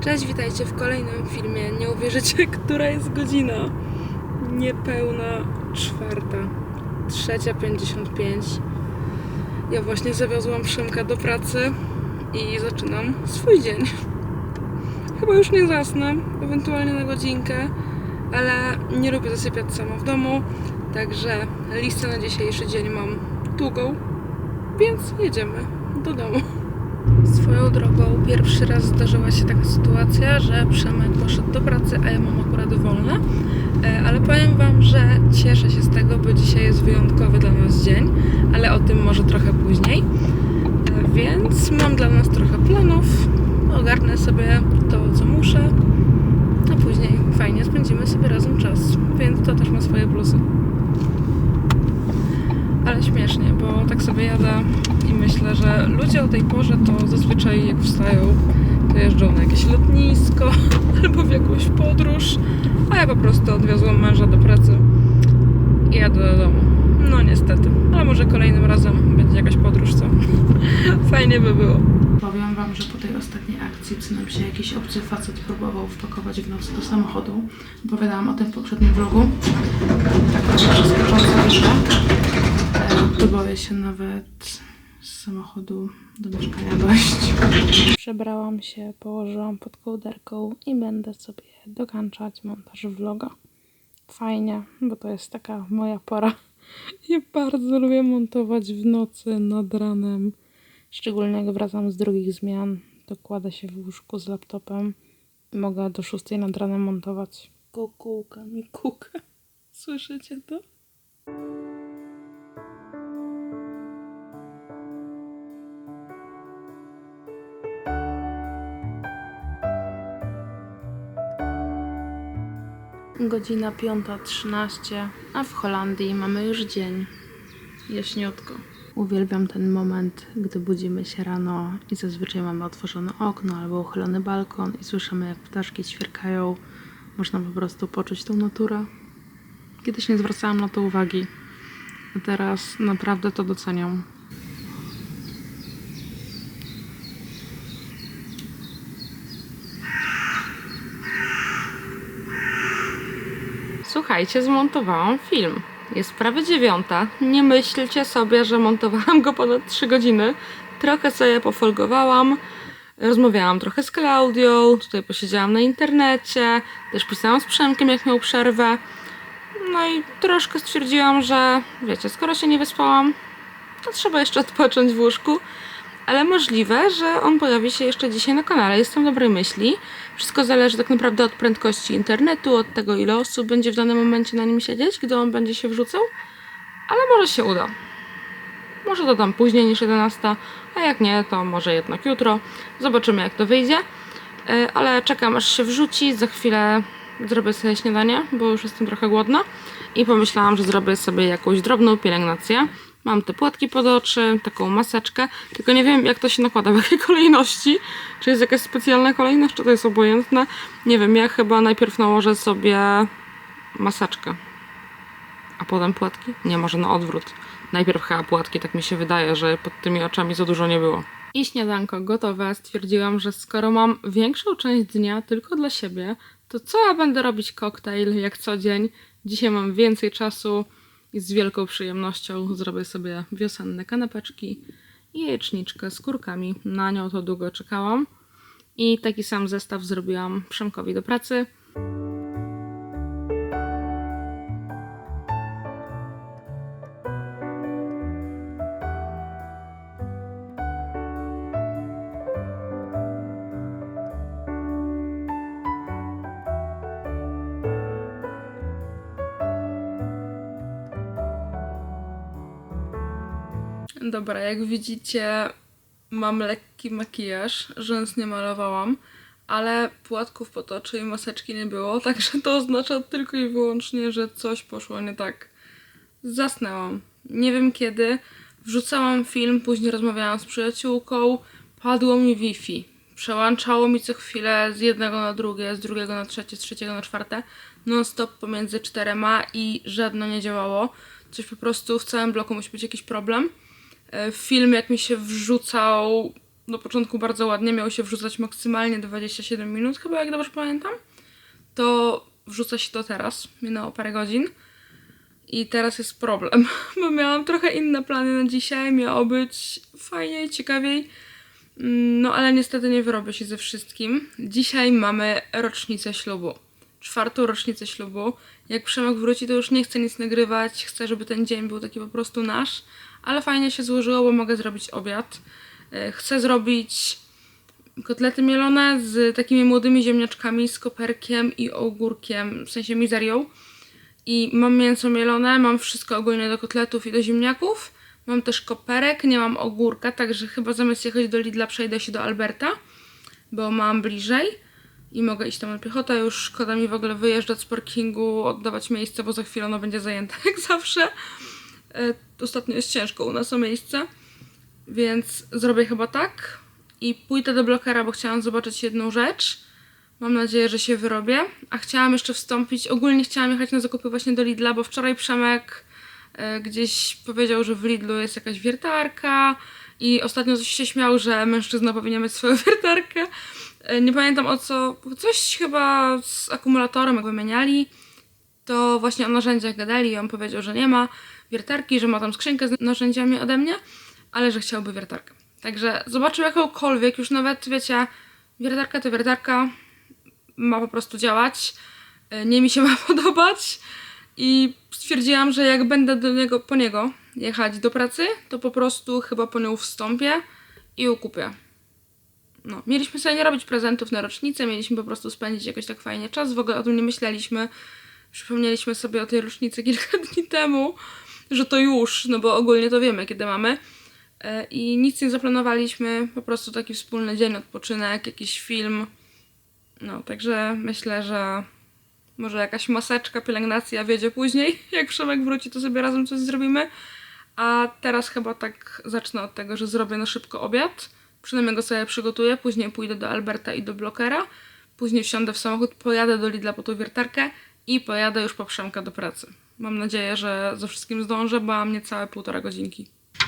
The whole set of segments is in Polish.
Cześć, witajcie w kolejnym filmie. Nie uwierzycie, która jest godzina. Niepełna czwarta. Trzecia pięćdziesiąt pięć. Ja właśnie zawiozłam Przemka do pracy i zaczynam swój dzień. Chyba już nie zasnę, ewentualnie na godzinkę, ale nie lubię zasypiać sama w domu, także listę na dzisiejszy dzień mam długą, więc jedziemy do domu. Swoją drogą pierwszy raz zdarzyła się taka sytuacja, że Przemek poszedł do pracy, a ja mam akurat wolne. E, Ale powiem Wam, że cieszę się z tego, bo dzisiaj jest wyjątkowy dla nas dzień, ale o tym może trochę później. E, Więc mam dla nas trochę planów. Ogarnę sobie to, co muszę, a później fajnie spędzimy sobie razem czas, więc to też ma swoje plusy. Ale śmiesznie, bo tak sobie jadę i myślę, że ludzie o tej porze to zazwyczaj jak wstają, to jeżdżą na jakieś lotnisko albo w jakąś podróż, a ja po prostu odwiozłam męża do pracy i jadę do domu. No niestety, ale może kolejnym razem będzie jakaś podróż, co? Fajnie by było. Powiem wam, że po tej ostatniej akcji, co nam się jakiś obcy facet próbował wpakować w nocy do samochodu, opowiadałam o tym w poprzednim vlogu, tak trochę skacząca wyszła. E, Próbuję się nawet z samochodu do mieszkania dojść. Przebrałam się, położyłam pod kołderką i będę sobie dokańczać montaż vloga. Fajnie, bo to jest taka moja pora. Ja bardzo lubię montować w nocy nad ranem. Szczególnie jak wracam z drugich zmian, to kładę się w łóżku z laptopem i mogę do 6 nad ranem montować. Kukułka mi kuka. Słyszycie to? Godzina 5.13, a w Holandii mamy już dzień. Jaśniutko. Uwielbiam ten moment, gdy budzimy się rano i zazwyczaj mamy otworzone okno albo uchylony balkon i słyszymy, jak ptaszki ćwierkają. Można po prostu poczuć tą naturę. Kiedyś nie zwracałam na to uwagi, a teraz naprawdę to doceniam. Słuchajcie, zmontowałam film. Jest prawie dziewiąta. Nie myślcie sobie, że montowałam go ponad 3 godziny. Trochę sobie pofolgowałam. Rozmawiałam trochę z Klaudią, tutaj posiedziałam na internecie, też pisałam z Przemkiem, jak miał przerwę. No i troszkę stwierdziłam, że wiecie, skoro się nie wyspałam, to trzeba jeszcze odpocząć w łóżku. Ale możliwe, że on pojawi się jeszcze dzisiaj na kanale. Jestem dobrej myśli. Wszystko zależy tak naprawdę od prędkości internetu, od tego, ile osób będzie w danym momencie na nim siedzieć, gdy on będzie się wrzucał. Ale może się uda. Może dodam później niż 11, a jak nie, to może jednak jutro. Zobaczymy, jak to wyjdzie. E, Ale czekam, aż się wrzuci. Za chwilę zrobię sobie śniadanie, bo już jestem trochę głodna. I pomyślałam, że zrobię sobie jakąś drobną pielęgnację. Mam te płatki pod oczy, taką maseczkę, tylko nie wiem jak to się nakłada, w jakiej kolejności. Czy jest jakaś specjalna kolejność, czy to jest obojętne. Nie wiem, ja chyba najpierw nałożę sobie maseczkę, a potem płatki. Nie, może na odwrót. Najpierw chyba płatki, tak mi się wydaje, że pod tymi oczami za dużo nie było. I śniadanko gotowe. Stwierdziłam, że skoro mam większą część dnia tylko dla siebie, to co ja będę robić koktajl jak co dzień? Dzisiaj mam więcej czasu i z wielką przyjemnością zrobię sobie wiosenne kanapeczki i jajeczniczkę z kurkami. Na nią to długo czekałam. I taki sam zestaw zrobiłam Przemkowi do pracy. Dobra, jak widzicie, mam lekki makijaż, rzęs nie malowałam, ale płatków pod oczy i maseczki nie było, także to oznacza tylko i wyłącznie, że coś poszło nie tak. Zasnęłam. Nie wiem kiedy. Wrzucałam film, później rozmawiałam z przyjaciółką, padło mi Wi-Fi. Przełączało mi co chwilę z jednego na drugie, z drugiego na trzecie, z trzeciego na czwarte. Non-stop pomiędzy czterema i żadno nie działało. Coś po prostu w całym bloku musi być jakiś problem. E, Film jak mi się wrzucał, do początku bardzo ładnie, miało się wrzucać maksymalnie 27 minut, chyba jak dobrze pamiętam. To wrzuca się to teraz, minęło parę godzin. I teraz jest problem, bo miałam trochę inne plany na dzisiaj, miało być fajniej, ciekawiej. Mm, No ale niestety nie wyrobię się ze wszystkim. Dzisiaj mamy rocznicę ślubu. Czwartą rocznicę ślubu. Jak Przemek wróci, to już nie chcę nic nagrywać. Chcę, żeby ten dzień był taki po prostu nasz. Ale fajnie się złożyło, bo mogę zrobić obiad. E, Chcę zrobić kotlety mielone z takimi młodymi ziemniaczkami, z koperkiem i ogórkiem, w sensie mizerią. I mam mięso mielone, mam wszystko ogólnie do kotletów i do ziemniaków. Mam też koperek, nie mam ogórka, także chyba zamiast jechać do Lidla przejdę się do Alberta, bo mam bliżej i mogę iść tam na piechotę. Już szkoda mi w ogóle wyjeżdżać z parkingu, oddawać miejsce, bo za chwilę ono będzie zajęte jak zawsze. E, Ostatnio jest ciężko u nas o miejsce, więc zrobię chyba tak i pójdę do blokera, bo chciałam zobaczyć jedną rzecz. Mam nadzieję, że się wyrobię. A chciałam jeszcze wstąpić. Ogólnie chciałam jechać na zakupy właśnie do Lidla, bo wczoraj Przemek e, gdzieś powiedział, że w Lidlu jest jakaś wiertarka. I ostatnio coś się śmiał, że mężczyzna powinien mieć swoją wiertarkę. E, nie pamiętam o co. Coś chyba z akumulatorem, jak wymieniali. To właśnie o narzędziach gadali i on powiedział, że nie ma wiertarki, że ma tam skrzynkę z narzędziami ode mnie, ale że chciałby wiertarkę. Także zobaczył jakąkolwiek, już nawet wiecie, wiertarka to wiertarka, ma po prostu działać. E, Nie mi się ma podobać. I stwierdziłam, że jak będę do niego, po niego jechać do pracy, to po prostu chyba po nią wstąpię i ją kupię. No, mieliśmy sobie nie robić prezentów na rocznicę, mieliśmy po prostu spędzić jakoś tak fajnie czas. W ogóle o tym nie myśleliśmy. Przypomnieliśmy sobie o tej rocznicy kilka dni temu, że to już, no bo ogólnie to wiemy, kiedy mamy. E, I nic nie zaplanowaliśmy, po prostu taki wspólny dzień, odpoczynek, jakiś film. No, także myślę, że może jakaś maseczka, pielęgnacja wiedzie później. Jak Przemek wróci, to sobie razem coś zrobimy. A teraz chyba tak zacznę od tego, że zrobię na szybko obiad. Przynajmniej go sobie przygotuję. Później pójdę do Alberta i do Blokera. Później wsiądę w samochód, pojadę do Lidla po tą wiertarkę i pojadę już po Przemka do pracy. Mam nadzieję, że ze wszystkim zdążę, bo mam niecałe półtora godzinki.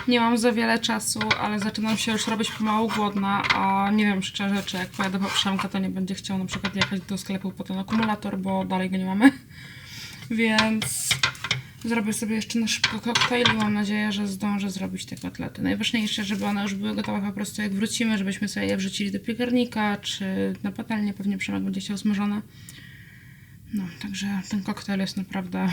Nie mam za wiele czasu, ale zaczynam się już robić pomału głodna, a nie wiem szczerze, czy jak pojadę po Przemka, to nie będzie chciał na przykład jechać do sklepu po ten akumulator, bo dalej go nie mamy. Więc zrobię sobie jeszcze na szybko koktajl i mam nadzieję, że zdążę zrobić te kotlety. Najważniejsze, żeby one już były gotowe po prostu jak wrócimy, żebyśmy sobie je wrzucili do piekarnika, czy na patelnię, pewnie Przemek będzie chciał smażone. No, także ten koktajl jest naprawdę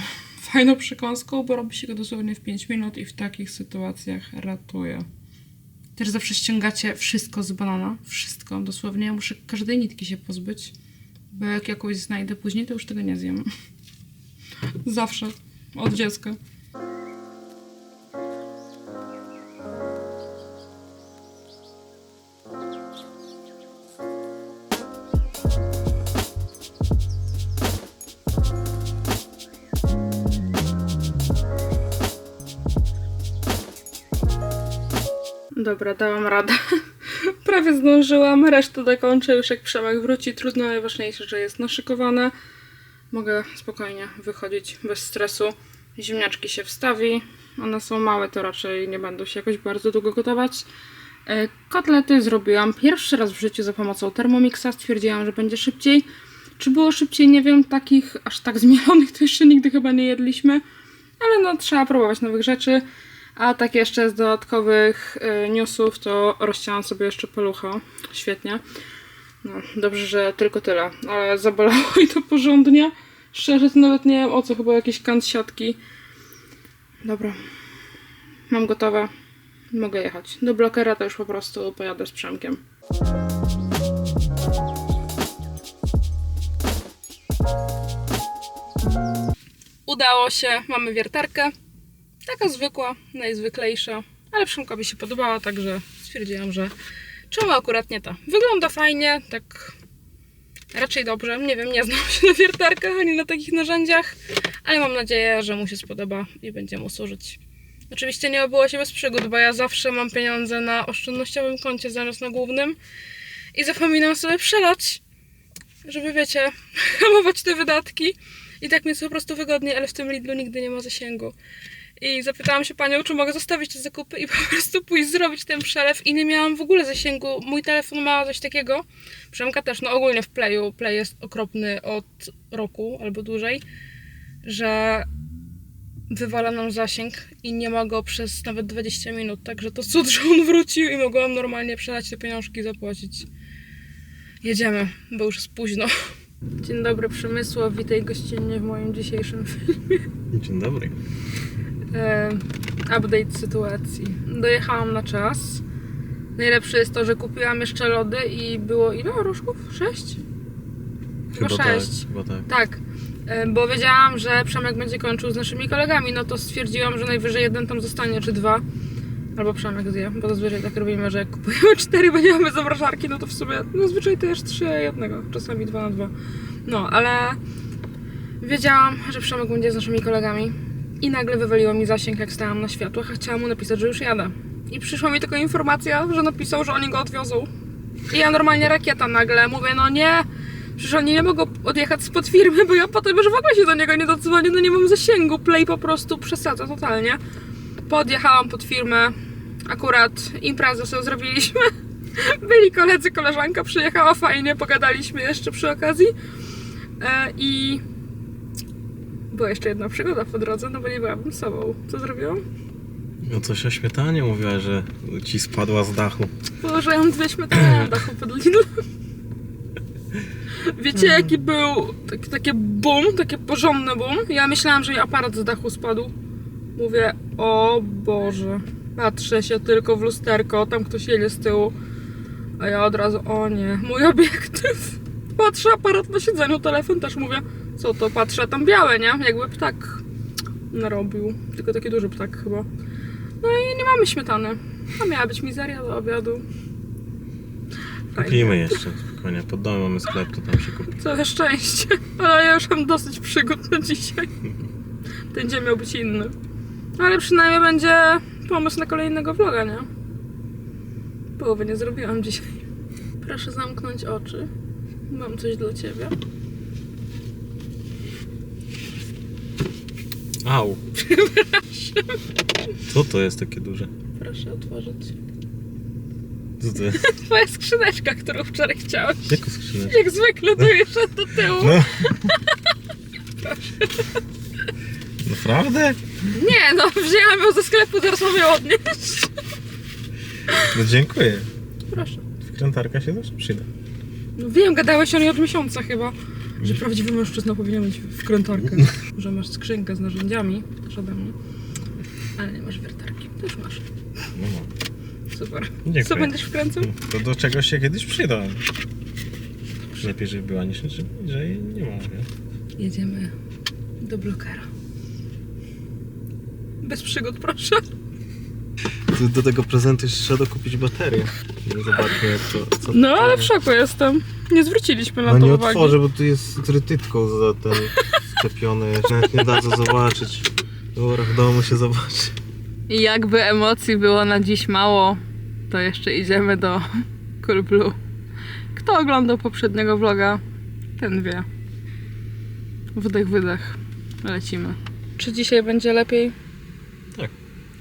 fajną przekąską, bo robi się go dosłownie w 5 minut i w takich sytuacjach ratuje. Też zawsze ściągacie wszystko z banana. Wszystko, dosłownie. Ja muszę każdej nitki się pozbyć, bo jak jakąś znajdę później, to już tego nie zjem. Zawsze. Od dziecka. Dobra, dałam radę. Prawie zdążyłam, resztę dokończę już jak Przemek wróci. Trudno, najważniejsze, że jest naszykowane. Mogę spokojnie wychodzić bez stresu. Ziemniaczki się wstawi. One są małe, to raczej nie będą się jakoś bardzo długo gotować. E, Kotlety zrobiłam pierwszy raz w życiu za pomocą Thermomixa. Stwierdziłam, że będzie szybciej. Czy było szybciej? Nie wiem. Takich aż tak zmielonych to jeszcze nigdy chyba nie jedliśmy. Ale no, trzeba próbować nowych rzeczy. A tak jeszcze z dodatkowych y, newsów to rozcięłam sobie jeszcze pelucha. Świetnie. No, dobrze, że tylko tyle. Ale zabolało i to porządnie. Szczerze, to nawet nie wiem o co, chyba jakiś kant siatki. Dobra. Mam gotowe. Mogę jechać. Do blokera to już po prostu pojadę z Przemkiem. Udało się, mamy wiertarkę. Taka zwykła, najzwyklejsza, ale Przemkowi się podobała, także stwierdziłam, że czemu akurat nie ta. Wygląda fajnie, tak raczej dobrze. Nie wiem, nie znam się na wiertarkach ani na takich narzędziach, ale mam nadzieję, że mu się spodoba i będzie mu służyć. Oczywiście nie obyło się bez przygód, bo ja zawsze mam pieniądze na oszczędnościowym koncie zamiast na głównym i zapominam sobie przelać, żeby wiecie, hamować te wydatki. I tak mi jest po prostu wygodniej, ale w tym Lidlu nigdy nie ma zasięgu. I zapytałam się panią, czy mogę zostawić te zakupy i po prostu pójść zrobić ten przelew i nie miałam w ogóle zasięgu. Mój telefon ma coś takiego, Przemka też, no ogólnie w Playu, Play jest okropny od roku albo dłużej, że wywala nam zasięg i nie ma go przez nawet 20 minut, także to cud, że on wrócił i mogłam normalnie przelać te pieniążki i zapłacić. Jedziemy, bo już jest późno. Dzień dobry Przemysław, witaj gościnnie w moim dzisiejszym filmie. Dzień dobry. E, update sytuacji. Dojechałam na czas. Najlepsze jest to, że kupiłam jeszcze lody i było ile oruszków? Sześć? Chyba tak, sześć. chyba tak. Tak, e, bo wiedziałam, że Przemek będzie kończył z naszymi kolegami, no to stwierdziłam, że najwyżej jeden tam zostanie, czy dwa. Albo Przemek zje, bo zazwyczaj tak robimy, że jak kupujemy cztery, bo nie mamy zamrażarki, no to w sumie zazwyczaj to jest trzy, jednego, czasami dwa na dwa. No, ale wiedziałam, że Przemek będzie z naszymi kolegami i nagle wywaliło mi zasięg, jak stałam na światłach, a chciałam mu napisać, że już jadę. I przyszła mi tylko informacja, że napisał, że oni go odwiozą. I ja normalnie rakieta nagle, mówię, no nie, Przecież oni nie mogą odjechać spod firmy, bo ja potem już w ogóle się do niego nie dodzwonię, no nie mam zasięgu. Play po prostu przesadza totalnie. Podjechałam pod firmę, akurat imprezę sobie zrobiliśmy. Byli koledzy, koleżanka przyjechała fajnie, pogadaliśmy jeszcze przy okazji. E, I była jeszcze jedna przygoda po drodze, no bo nie byłabym sobą. Co zrobiłam? No coś o śmietanie mówiła, że ci spadła z dachu. Położyłam dwie śmietane na dachu pod Lidl. Wiecie jaki był taki, takie boom, takie porządne boom? Ja myślałam, że mi aparat z dachu spadł. Mówię, o Boże. Patrzę się tylko w lusterko, tam ktoś jedzie z tyłu. A ja od razu, o nie, mój obiektyw. Patrzę, aparat na siedzeniu, telefon też mówię, co to, patrzę, tam białe, nie? Jakby ptak narobił. Tylko taki duży ptak chyba. No i nie mamy śmietany. A miała być mizeria do obiadu. Fajnie. Kupimy jeszcze, spokojnie. Pod domem mamy sklep, to tam się kupi. Całe szczęście. Ale ja już mam dosyć przygód na dzisiaj. Ten dzień miał być inny. Ale przynajmniej będzie pomysł na kolejnego vloga, nie? Połowy nie zrobiłam dzisiaj. Proszę zamknąć oczy. Mam coś dla ciebie. Au! Co to jest takie duże? Proszę otworzyć. Co to jest? Twoja skrzyneczka, którą wczoraj chciałeś. Jako skrzyneczka? Jak zwykle tu jeszcze do tyłu. No. Naprawdę? Nie, no wzięłam ją ze sklepu, teraz mam ją odnieść. No dziękuję. Proszę. Wkrętarka się zawsze przyda. No wiem, gadałeś o niej od miesiąca chyba. Że prawdziwy mężczyzna powinien mieć wkrętarkę. Że masz skrzynkę z narzędziami, mnie. Ale nie masz wiertarki. Też masz. No mam. Super. Dziękuję. Co będziesz wkręcał? To do czegoś się kiedyś przyda. Lepiej, żeby była niż że jej nie ma. Nie? Jedziemy do blokera. Bez przygód, proszę. Do, do tego prezentu jeszcze trzeba dokupić baterię. No Zobaczmy jak to... Co No, ale w szoku jestem. Nie zwróciliśmy na No to nie uwagi. otworzę, bo tu jest trytytką za ten szczepiony. Nawet nie da co zobaczyć. Dobra, w domu się zobaczy. I jakby emocji było na dziś mało, to jeszcze idziemy do Cool Blue. Kto oglądał poprzedniego vloga, ten wie. Wdech, wydech. Lecimy. Czy dzisiaj będzie lepiej?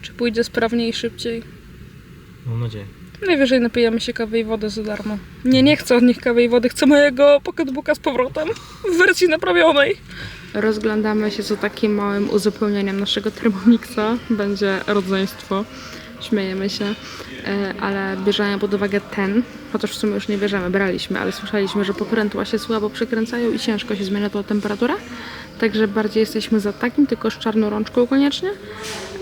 Czy pójdzie sprawniej i szybciej? Mam nadzieję. Najwyżej napijemy się kawy i wody za darmo. Nie, nie chcę od nich kawy i wody, chcę mojego pocketbooka z powrotem w wersji naprawionej. Rozglądamy się za takim małym uzupełnieniem naszego Thermomixa. Będzie rodzeństwo. Śmiejemy się, e, ale bierzemy pod uwagę ten, chociaż w sumie już nie bierzemy, braliśmy, ale słyszeliśmy, że pokrętła się słabo przekręcają i ciężko się zmienia tą temperaturę. Także bardziej jesteśmy za takim, tylko z czarną rączką koniecznie.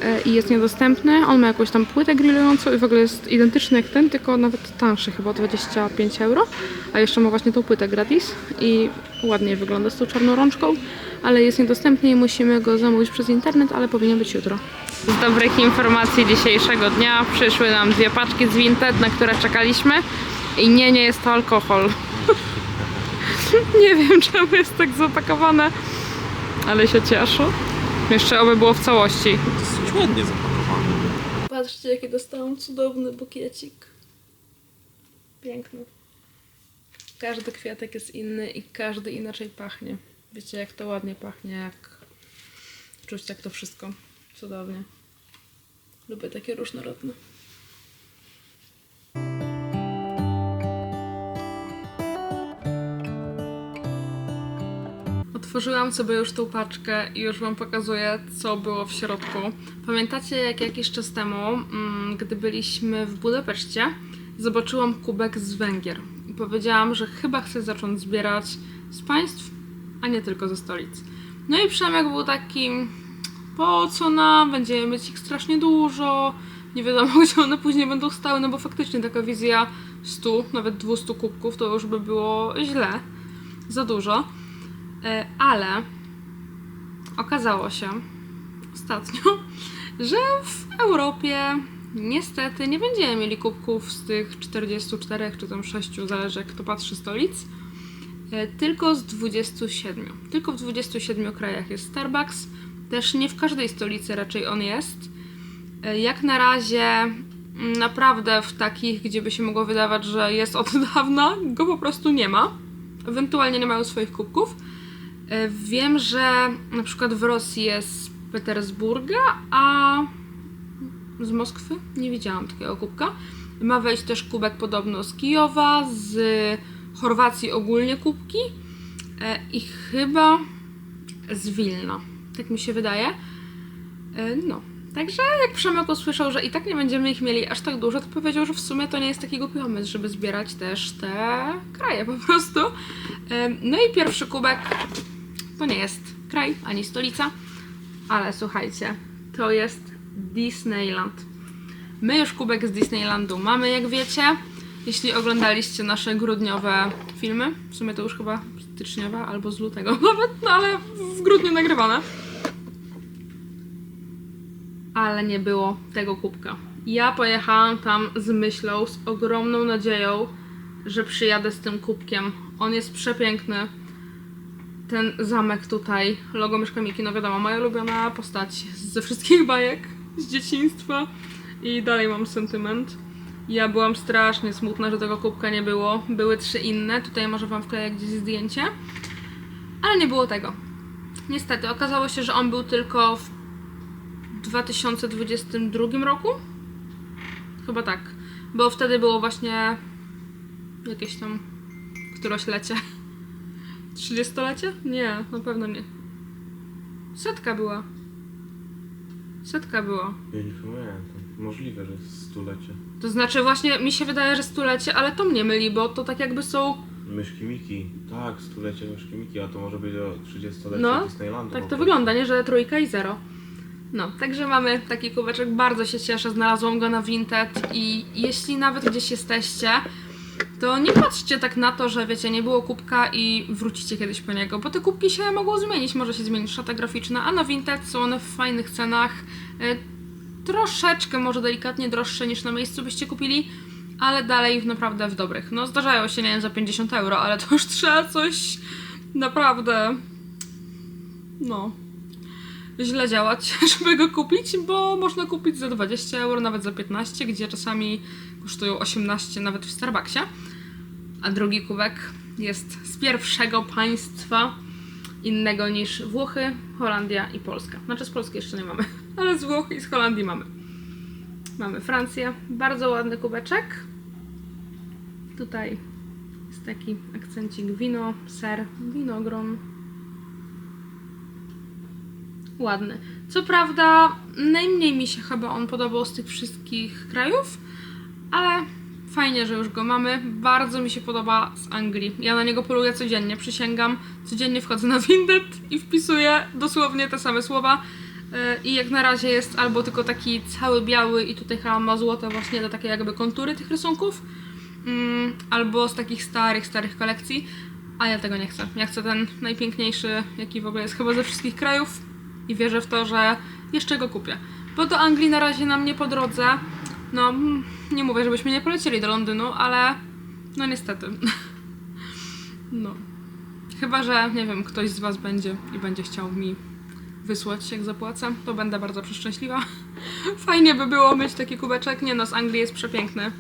E, I jest niedostępny. On ma jakąś tam płytę grillującą i w ogóle jest identyczny jak ten, tylko nawet tańszy, chyba 25 euro. A jeszcze ma właśnie tą płytę gratis i ładnie wygląda z tą czarną rączką, ale jest niedostępny i musimy go zamówić przez internet, ale powinien być jutro. Z dobrych informacji dzisiejszego dnia przyszły nam dwie paczki z Vinted, na które czekaliśmy i nie, nie jest to alkohol. nie wiem czemu jest tak zapakowane, ale się cieszę. Jeszcze oby było w całości. Dosyć ładnie zapakowane. Patrzcie, jaki dostałam cudowny bukiecik. Piękny. Każdy kwiatek jest inny i każdy inaczej pachnie. Wiecie, jak to ładnie pachnie, jak czuć jak to wszystko. Cudownie. Lubię takie różnorodne. Otworzyłam sobie już tą paczkę i już Wam pokazuję, co było w środku. Pamiętacie, jak jakiś czas temu, mm, gdy byliśmy w Budapeszcie, zobaczyłam kubek z Węgier i powiedziałam, że chyba chcę zacząć zbierać z państw, a nie tylko ze stolic. No i Przemek był taki, po co nam, będziemy mieć ich strasznie dużo, nie wiadomo gdzie one później będą stały, no bo faktycznie taka wizja 100, nawet 200 kubków to już by było źle, za dużo. E, Ale okazało się ostatnio, że w Europie niestety nie będziemy mieli kubków z tych 44 czy tam 6, zależy jak kto patrzy stolic, e, tylko z 27. Tylko w 27 krajach jest Starbucks. Też nie w każdej stolicy raczej on jest. E, Jak na razie naprawdę w takich, gdzie by się mogło wydawać, że jest od dawna, go po prostu nie ma. Ewentualnie nie mają swoich kubków. E, Wiem, że na przykład w Rosji jest z Petersburga, a z Moskwy nie widziałam takiego kubka. Ma wejść też kubek podobno z Kijowa, z Chorwacji ogólnie kubki e, i chyba z Wilna. Tak mi się wydaje. E, No. Także jak Przemek usłyszał, że i tak nie będziemy ich mieli aż tak dużo, to powiedział, że w sumie to nie jest taki głupi pomysł, żeby zbierać też te kraje po prostu. No i pierwszy kubek to nie jest kraj ani stolica, ale słuchajcie, to jest Disneyland. My już kubek z Disneylandu mamy, jak wiecie. Jeśli oglądaliście nasze grudniowe filmy, w sumie to już chyba styczniowe albo z lutego nawet, no ale w grudniu nagrywane. Ale nie było tego kubka. Ja pojechałam tam z myślą, z ogromną nadzieją, że przyjadę z tym kubkiem. On jest przepiękny ten zamek tutaj, logo Myszka Miki, no wiadomo, moja ulubiona postać ze wszystkich bajek z dzieciństwa i dalej mam sentyment. Ja byłam strasznie smutna, że tego kubka nie było. Były trzy inne, tutaj może wam wkleję gdzieś zdjęcie, ale nie było tego. Niestety, okazało się, że on był tylko w 2022 roku? Chyba tak, bo wtedy było właśnie jakieś tam któreś lecie. 30-lecie? Nie, na pewno nie. Setka była. Setka była. Ja nie pamiętam. Możliwe, że jest stulecie. To znaczy właśnie mi się wydaje, że stulecie, ale to mnie myli, bo to tak jakby są... Myszki Miki. Tak, stulecie Myszki Miki, a to może być o 30-lecie No, Disneylandu. Tak to prostu. wygląda, nie? Że trójka i zero. No, także mamy taki kubeczek, bardzo się cieszę, znalazłam go na Vinted i jeśli nawet gdzieś jesteście, to nie patrzcie tak na to, że wiecie, nie było kubka i wrócicie kiedyś po niego, bo te kubki się mogą zmienić, może się zmienić szata graficzna, a na Vinted są one w fajnych cenach, e, troszeczkę może delikatnie droższe niż na miejscu byście kupili, ale dalej naprawdę w dobrych. No zdarzają się, nie wiem, za 50 euro, ale to już trzeba coś naprawdę, no, źle działać, żeby go kupić, bo można kupić za 20 euro, nawet za 15, gdzie czasami kosztują 18 nawet w Starbucksie. A drugi kubek jest z pierwszego państwa innego niż Włochy, Holandia i Polska. Znaczy z Polski jeszcze nie mamy, ale z Włoch i z Holandii mamy. Mamy Francję. Bardzo ładny kubeczek. Tutaj jest taki akcencik wino, ser, winogron. Ładny. Co prawda, najmniej mi się chyba on podobał z tych wszystkich krajów, ale fajnie, że już go mamy. Bardzo mi się podoba z Anglii. Ja na niego poluję codziennie, przysięgam. Codziennie wchodzę na Vinted i wpisuję dosłownie te same słowa. Yy, I jak na razie jest albo tylko taki cały biały i tutaj chyba ma złote właśnie te takie jakby kontury tych rysunków, mm, albo z takich starych, starych kolekcji. A ja tego nie chcę. Ja chcę ten najpiękniejszy, jaki w ogóle jest chyba ze wszystkich krajów i wierzę w to, że jeszcze go kupię. Bo do Anglii na razie nam nie po drodze. No, nie mówię, żebyśmy nie polecieli do Londynu, ale no niestety. No. Chyba, że nie wiem, ktoś z Was będzie i będzie chciał mi wysłać, jak zapłacę, to będę bardzo przeszczęśliwa. Fajnie by było mieć taki kubeczek. Nie no, z Anglii jest przepiękny.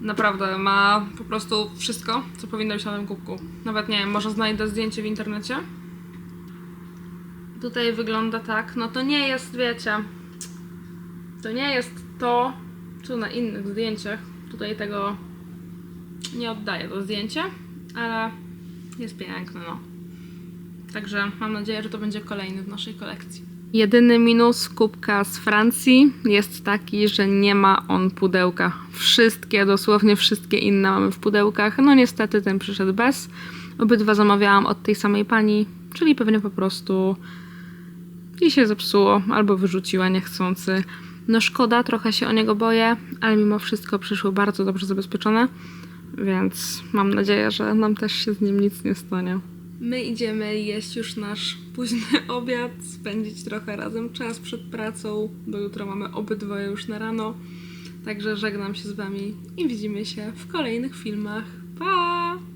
Naprawdę, ma po prostu wszystko, co powinno być na tym kubku. Nawet nie wiem, może znajdę zdjęcie w internecie. Tutaj wygląda tak. No to nie jest, wiecie, To nie jest to, co na innych zdjęciach. Tutaj tego nie oddaję do zdjęcia, ale jest piękny, no. Także mam nadzieję, że to będzie kolejny w naszej kolekcji. Jedyny minus kubka z Francji jest taki, że nie ma on pudełka. Wszystkie, dosłownie wszystkie inne mamy w pudełkach. No niestety ten przyszedł bez. Obydwa zamawiałam od tej samej pani, czyli pewnie po prostu i się zepsuło albo wyrzuciła niechcący. No szkoda, trochę się o niego boję, ale mimo wszystko przyszły bardzo dobrze zabezpieczone, więc mam nadzieję, że nam też się z nim nic nie stanie. My idziemy jeść już nasz późny obiad, spędzić trochę razem czas przed pracą, bo jutro mamy obydwoje już na rano. Także żegnam się z Wami i widzimy się w kolejnych filmach. Pa!